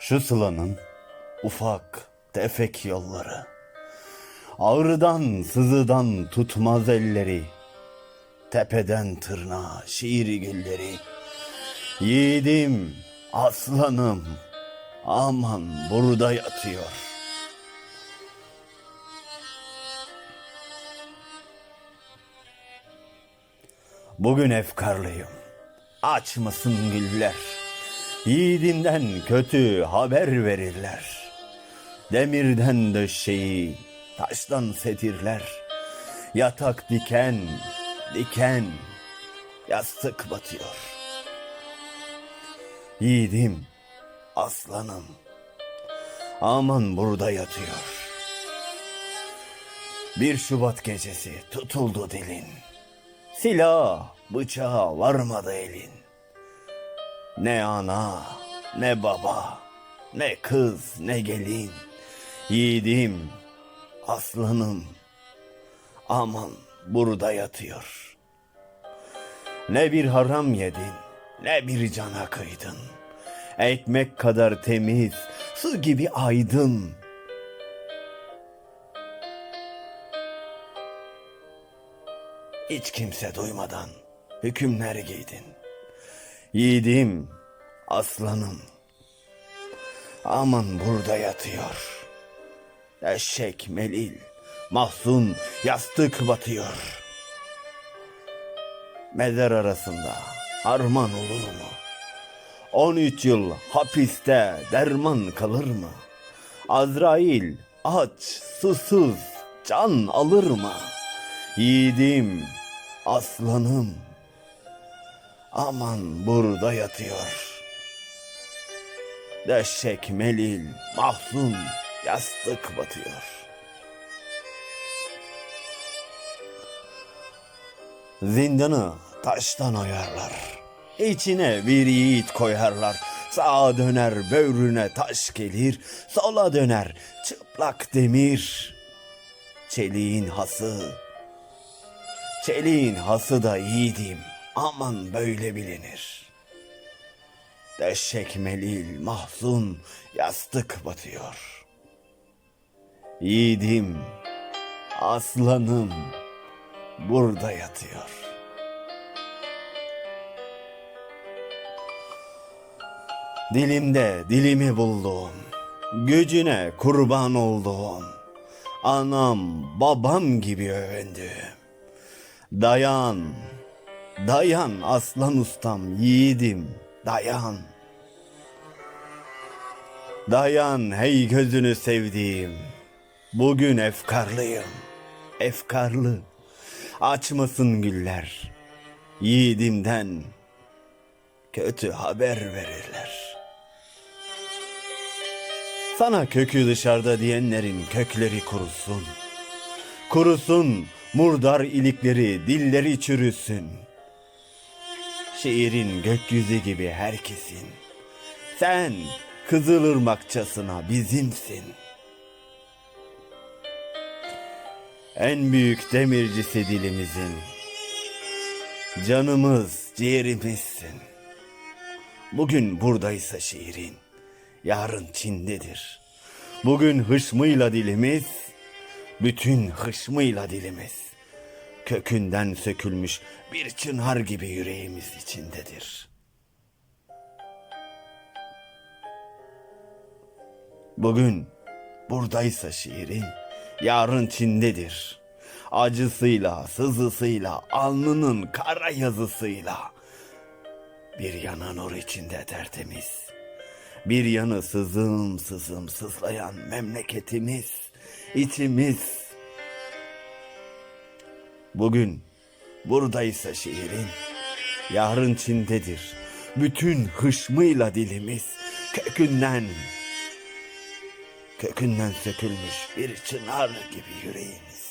Şu sılanın ufak tefek yolları. Ağrıdan sızıdan tutmaz elleri. Tepeden tırnağa şiir gülleri. Yiğidim, aslanım, aman burada yatıyor. Bugün efkarlıyım. Aç mısın güller? Yiğidinden kötü haber verirler. Demirden döşeyi, taştan setirler. Yatak diken, diken, yastık batıyor. Yiğidim, aslanım, aman burada yatıyor. Bir Şubat gecesi tutuldu dilin. Silah, bıçağa varmadı elin. Ne ana, ne baba, ne kız, ne gelin. Yiğidim, aslanım, aman burada yatıyor. Ne bir haram yedin, ne bir cana kıydın. Ekmek kadar temiz, su gibi aydın. Hiç kimse duymadan hükümler giydin. Yiğidim, aslanım. Aman burada yatıyor. Eşek, melil, mahzun, yastık batıyor. Mezar arasında harman olur mu? 13 yıl hapiste derman kalır mı? Azrail aç, susuz can alır mı? Yiğidim, aslanım, aman burada yatıyor. Döşek melil, mahzun, yastık batıyor. Zindanı taştan oyarlar. İçine bir yiğit koyarlar. Sağa döner böğrüne taş gelir. Sola döner çıplak demir. Çeliğin hası. Çeliğin hası da yiğidim. Aman böyle bilinir. Döşek melil mahzun yastık batıyor. Yiğidim, aslanım burada yatıyor. Dilimde dilimi buldum, gücüne kurban olduğum, anam babam gibi övündüm. Dayan, dayan aslan ustam yiğidim, dayan. Dayan hey gözünü sevdiğim, bugün efkarlıyım, efkarlı. Açmasın güller, yiğidimden kötü haber verirler. Sana kökü dışarıda diyenlerin kökleri kurusun. Kurusun murdar ilikleri, dilleri çürüsün. Şiirin gökyüzü gibi herkesin. Sen Kızılırmakçasına bizimsin. En büyük demircisi dilimizin. Canımız, ciğerimizsin. Bugün buradaysa şiirin, yarın Çin'dedir. Bugün hışmıyla dilimiz, bütün hışmıyla dilimiz. Kökünden sökülmüş bir çınar gibi yüreğimiz içindedir. Bugün buradaysa şiirin, yarın Çin'dedir. Acısıyla, sızısıyla, alnının kara yazısıyla. Bir yana nur içinde tertemiz. Bir yanı sızım sızım sızlayan memleketimiz, içimiz. Bugün buradaysa şiirin, yarın Çin'dedir. Bütün hışmıyla dilimiz kökünden, kökünden sökülmüş bir çınar gibi yüreğimiz.